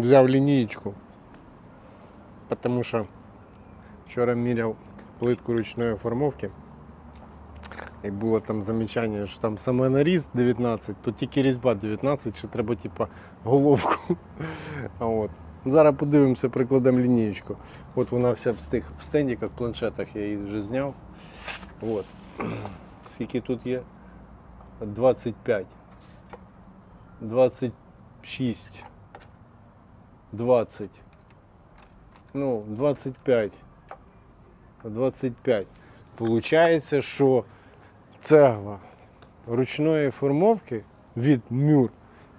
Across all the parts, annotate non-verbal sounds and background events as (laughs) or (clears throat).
взяв лінієчку, тому що вчора міряв плитку ручної формовки. І було там замічання, що там саме наріз 19, то тільки різьба 19, що треба типа головку. (laughs) От. Зараз подивимося, прикладемо лінієчку. От вона вся в тих в стендіках, планшетах я її вже зняв. От. (clears throat) Скільки тут є? 25. 26. 20. Ну, 25. 25. Получається, що цегла ручної формовки від мюр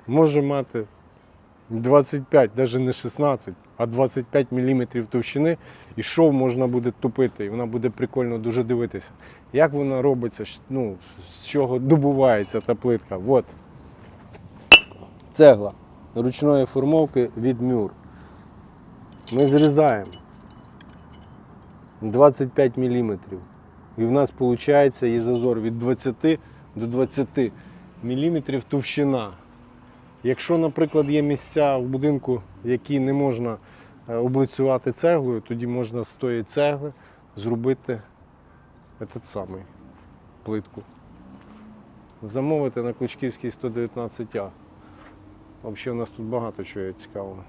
може мати 25, навіть не 16, а 25 мм товщини, і шов можна буде тупити, і вона буде прикольно дуже дивитися. Як вона робиться, ну, з чого добувається та плитка? От. Цегла ручної формовки від мюр. Ми зрізаємо 25 мм. І в нас виходить є зазор від 20 до 20 мм товщина. Якщо, наприклад, є місця в будинку, які не можна е, облицювати цеглою, тоді можна з тої цегли зробити этот самий плитку. Замовити на Кличківській 119А. Взагалі у нас тут багато чого цікавого.